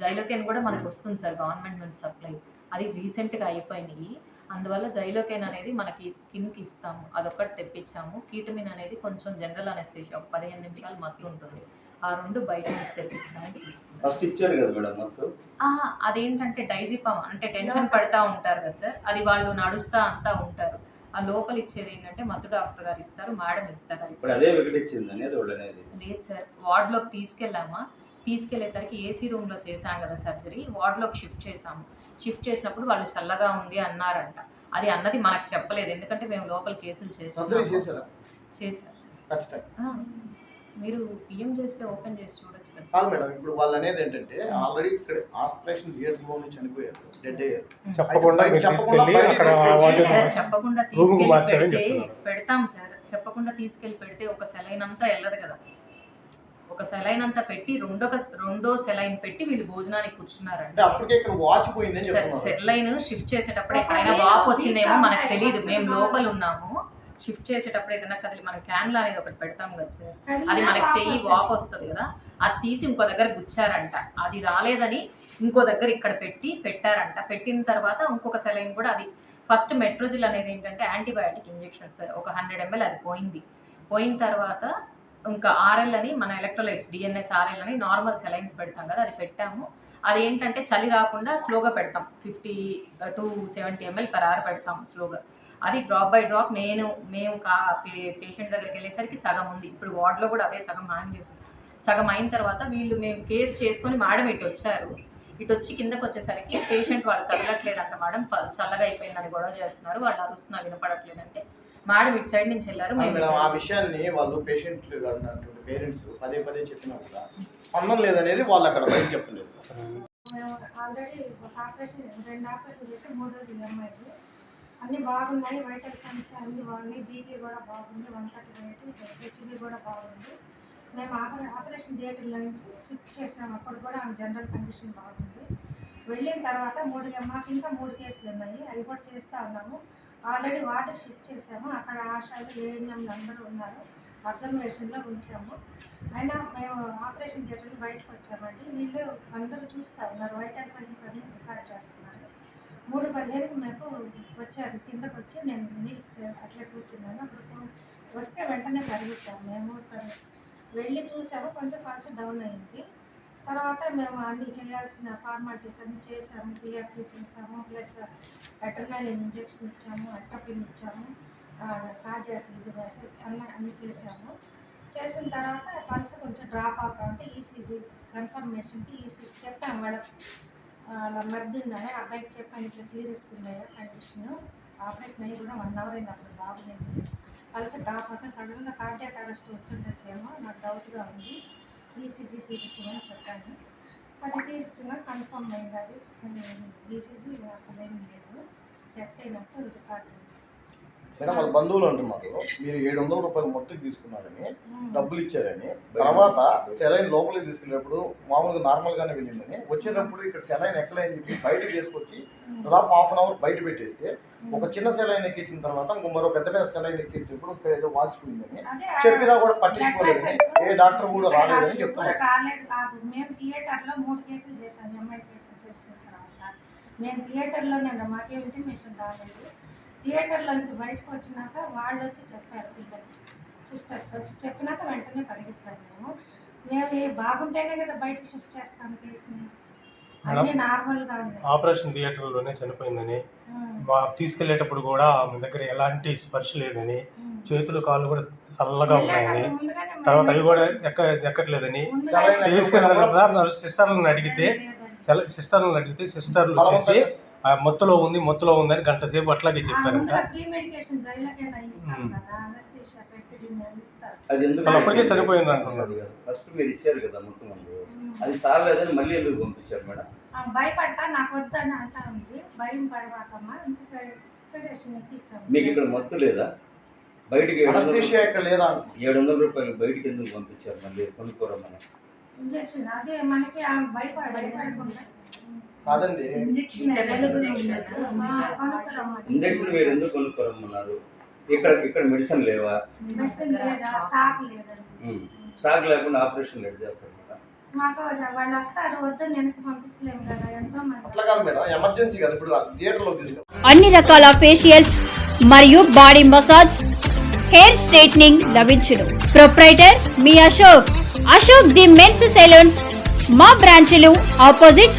జైలోకెన్ కూడా మనకు వస్తుంది సార్ గవర్నమెంట్ నుంచి సప్లై అది రీసెంట్గా అయిపోయినాయి. అందువల్ల జైలోకెన్ అనేది మనకి స్కిన్కి ఇస్తాము. అదొక్కటి తెప్పించాము. కీటమిన్ అనేది కొంచెం జనరల్ అనెస్థేషియా ఒక పదిహేను నిమిషాలు మత్తు ఉంటుంది. ఆ రెండు బయట నుంచి తెప్పించడానికి తీసుకున్నాం. ఫస్ట్ ఇచ్చారు కదా మేడం మొత్తం? ఆహా, అదేంటంటే డైజిపమ్ అంటే టెన్షన్ పడతా ఉంటారు కదా సార్. అది వాళ్ళు నడుస్తా అంతా ఉంటారు. ఆ లోపల ఇచ్చేది ఏంటంటే మత్తు డాక్టర్ గారు ఇస్తారు మేడం ఇస్తారు. అది ఇప్పుడు అదే వికటించింది అనేది వాళ్ళు అనేది. లేదు సార్ వార్డ్లోకి తీసుకెళ్ళామా? తీసుకెళ్ళేసరికి ఏసీ రూమ్లో చేశాం కదా సర్జరీ వార్డ్లోకి షిఫ్ట్ చేసాము షిఫ్ట్ చేసినప్పుడు వాళ్ళు చల్లగా ఉంది అన్నారంట. అది అన్నది మనకు చెప్పలేదు. ఎందుకంటే మేము లోపల కేసులు చేసాం చేశారా? చేశారు. ఖచ్చితంగా. ఆ, మీరు పిఎం చేస్తే ఓపెన్ చేసి చూడొచ్చు కదా. కాదు మేడం. ఇప్పుడు వాళ్ళు అనేది ఏంటంటే ఆల్రెడీ ఇక్కడ ఆపరేషన్ థియేటర్లోనే చనిపోయారు. డెడ్ అయ్యారు. చెప్పకుండా మీరు చెప్పకుండా తీసుకెళ్ళి సార్ చెప్పకుండా పెడితే. పెడతాం సార్. చెప్పకుండా తీసుకెళ్ళి పెడితే ఒక సెలైన్ అంతా వెళ్ళదు కదా. ఒక సెలైన్ అంతా పెట్టి రెండో రెండో సెలైన్ పెట్టి వీళ్ళు భోజనానికి చెప్తున్నారు సెలైన్ షిఫ్ట్ చేసేటప్పుడు ఎక్కడైనా వాపు వచ్చిందేమో మనకు తెలియదు మేము లోపల ఉన్నాము. షిఫ్ట్ చేసేటప్పుడు ఏదైనా కదిలి మన క్యాన్లు అనేది ఒకటి పెడతాం కదా సార్. అది మనకి చెయ్యి వాపు వస్తుంది కదా. అది తీసి ఇంకో దగ్గర గుచ్చారంట. అది రాలేదని ఇంకో దగ్గర ఇక్కడ పెట్టి పెట్టారంట. పెట్టిన తర్వాత ఇంకొక సెలైన్ కూడా అది ఫస్ట్ మెట్రోజిల్ అనేది ఏంటంటే యాంటీబయాటిక్ ఇంజెక్షన్ సార్. ఒక హండ్రెడ్ ఎంఎల్ అది పోయింది. పోయిన తర్వాత ఇంకా ఆర్ఎల్ అని మన ఎలక్ట్రోలైట్స్ డిఎన్ఎస్ ఆర్ఎల్ అని నార్మల్ సెలైన్స్ పెడతాం కదా అది పెట్టాము. అది ఏంటంటే చలి రాకుండా స్లోగా పెడతాం. Fifty to seventy ML per hour పెడతాం స్లోగా. అది డ్రాప్ బై డ్రాప్ నేను మేము కా పేషెంట్ దగ్గరికి వెళ్ళేసరికి సగం ఉంది. ఇప్పుడు వార్డులో కూడా అదే సగం హ్యాంగ్ చేస్తుంది సగం అయిన తర్వాత వీళ్ళు మేము కేసు చేసుకొని మేడం ఇటు వచ్చారు. ఇటు వచ్చి కిందకు వచ్చేసరికి పేషెంట్ వాళ్ళు కదలట్లేదంట మేడం. చల్లగా అయిపోయిందని గొడవ చేస్తున్నారు. వాళ్ళు అరుస్తున్నా వినపడట్లేదంటే. మేడం ఇటు సైడ్ నుంచి వెళ్ళారు ఆ. విషయాన్ని వాళ్ళు పేషెంట్లు ఉన్నటువంటి పేరెంట్స్ పదే పదే చెప్పినా కూడా స్పందన లేదనేది వాళ్ళు అక్కడ బయట చెప్పలేదు. మేము ఆల్రెడీ ఒక ఆపరేషన్ రెండు ఆపరేషన్ చేసి మూడు రోజులు అమ్మాయికి అన్నీ బాగున్నాయి వైటల్ సైన్స్ అన్నీ బాగున్నాయి బీపీ కూడా బాగుంది వన్ థర్టీ ఎయిట్ హెచ్బి కూడా బాగుంది. మేము ఆపరే ఆపరేషన్ థియేటర్లో నుంచి షిఫ్ట్ చేసాము అప్పుడు కూడా ఆమె జనరల్ కండిషన్ బాగుంది. వెళ్ళిన తర్వాత మూడు మాకు ఇంకా మూడు కేసులు ఉన్నాయి అవి కూడా చేస్తూ ఉన్నాము. ఆల్రెడీ వాటర్ షిఫ్ట్ చేసాము అక్కడ ఆశాలు ఏఎన్ఎంలు అందరూ ఉన్నారు. అబ్జర్వేషన్లో ఉంచాము. అయినా మేము ఆపరేషన్ థియేటర్ బయటకు వచ్చామండి వీళ్ళు అందరూ చూస్తూ ఉన్నారు. వైటల్ సైన్స్ అన్ని రికార్డ్ చేస్తున్నారు. మూడు పదిహేను మేము వచ్చారు. కిందకు వచ్చి నేను నిలిస్తే అట్లా కూర్చున్నాను. అప్పుడు వస్తే వెంటనే పరిగెత్తాము మేము వెళ్ళి చూసాము. కొంచెం పల్స్ డౌన్ అయింది. తర్వాత మేము అన్ని చేయాల్సిన ఫార్మాలిటీస్ అన్ని చేసాము సిఆర్పి చేసాము ప్లస్ వెటర్నరీ ఇంజెక్షన్ ఇచ్చాము అట్రపిన్ ఇచ్చాము కార్డియాక్ ఇది అన్నీ అన్ని అన్ని చేసాము. చేసిన తర్వాత పల్స్ కొంచెం డ్రాప్ అవుతా ఉంటే ఈసీజీ కన్ఫర్మేషన్కి ఈసీజీ చెప్పాము వాళ్ళ అలా మర్ది ఉందని అబ్బాయికి చెప్పాను ఇట్లా సీరియస్ ఉన్నాయా కండిషన్ ఆపరేషన్ అయ్యి కూడా వన్ అవర్ అయింది అప్పుడు బాగుంది పల్స్ డ్రాప్ అవుతా సడన్గా కార్డియాక్ అరెస్ట్ వచ్చుండొచ్చేమో నాకు డౌట్గా ఉంది. ఈసీజీ తీపించమని చెప్పాను. అది తీస్తున్నా కన్ఫర్మ్ అయింది అది. ఈసీజీ అసలు లేదు. డెత్ అయినట్టు రికార్డు మేడం వాళ్ళ బంధువులు అంటున్నారు మీరు ఏడు వందల రూపాయలు మొత్తం తీసుకున్నారని డబ్బులు ఇచ్చారని తర్వాత సెలైన్ లోపలికి తీసుకెళ్ళినప్పుడు మామూలుగా నార్మల్ గానే వెళ్ళిందని వచ్చేటప్పుడు ఇక్కడ సెలైన్ ఎక్కలేని చెప్పి బయటకు తీసుకొచ్చి దాదాపు హాఫ్ అన్ అవర్ బయట పెట్టేస్తే ఒక చిన్న సెలైన్ ఎక్కించిన తర్వాత ఇంకో మరో పెద్ద సెలైన్ ఎక్కించినప్పుడు ఇక్కడ ఏదో వాసిపోయిందని చెప్పినా కూడా పట్టించుకోలేదని ఏ డాక్టర్ కూడా రాలేదని చెప్తున్నారు. మేము థియేటర్లో మూడు కేసులు చేసాం ఎంఐ కేసులు చేసిన తర్వాత. మేము థియేటర్లోనే ఉన్నాం మాకేం ఇంటిమేషన్ రాలేదు. థియేటర్లో నుంచి బయటకు వచ్చినాక వాళ్ళు వచ్చి చెప్పారు పిల్లలు సిస్టర్స్ వచ్చి చెప్పినాక వెంటనే పరిగెత్తాము మేము మేము ఏ బాగుంటేనే కదా బయటకు షిఫ్ట్ చేస్తాం కేసుని అన్నీ నార్మల్గా ఉన్నాయి ఆపరేషన్ థియేటర్లోనే చనిపోయిందని మా తీసుకెళ్ళేటప్పుడు కూడా ఆమె దగ్గర ఎలాంటి స్పర్శ లేదని. చేతులు కాళ్ళు కూడా చల్లగా ఉన్నాయని తర్వాత అవి కూడా ఎక్క ఎక్కట్లేదని తీసుకెళ్ళిన తర్వాత సిస్టర్లను అడిగితే. సిస్టర్లను అడిగితే సిస్టర్లు వచ్చేసి మొత్తులో ఉంది మొత్తులో ఉంది అని గంట సేపు అట్లాగే వాళ్ళు అప్పటికే చనిపోయినారు అంటున్నారు. ఫస్ట్ మీరు ఇచ్చారు కదా మొత్తం. అది తాగలేదని మళ్ళీ ఎందుకు పంపించారు మేడం? ఆ, భయపడతా నాకు వద్దని అంటా ఉంది. భయం పడవాకమ్మా మీకు ఇక్కడ మత్తు లేదా? బయటికి లేదా? ఏడు వందల రూపాయలు బయటికి ఎందుకు పంపించారు మళ్ళీ కొనుక్కోరమ్మని? ఇంజెక్షన్ అదే మనకి భయపడ భయపడకుండా. కాదండి. ఇంజెక్షన్ మీరు ఎందుకు కొనుక్కోరమ్మన్నారు? ఇక్కడ ఇక్కడ మెడిసిన్ లేవా? లేదా? స్టాక్ లేదండి ఉమ్. స్టాక్ లేకుండా ఆపరేషన్ ఎడ్ చేస్తారు మేడం మాకు వాళ్ళు వస్తారు వద్దని వెనక్కి పంపించలేము కదా? ఎంతో మంది అట్లా కాదు మేడం ఎమర్జెన్సీ కదా ఇప్పుడు థియేటర్లో తీసుకెళ్ళి. అన్ని రకాల ఫేషియల్స్ మరియు బాడీ మసాజ్ హెయిర్ స్ట్రైట్నింగ్ లభించును. Proprietor me Ashok. Ashok the men's salons మా బ్రాంచ్లు opposite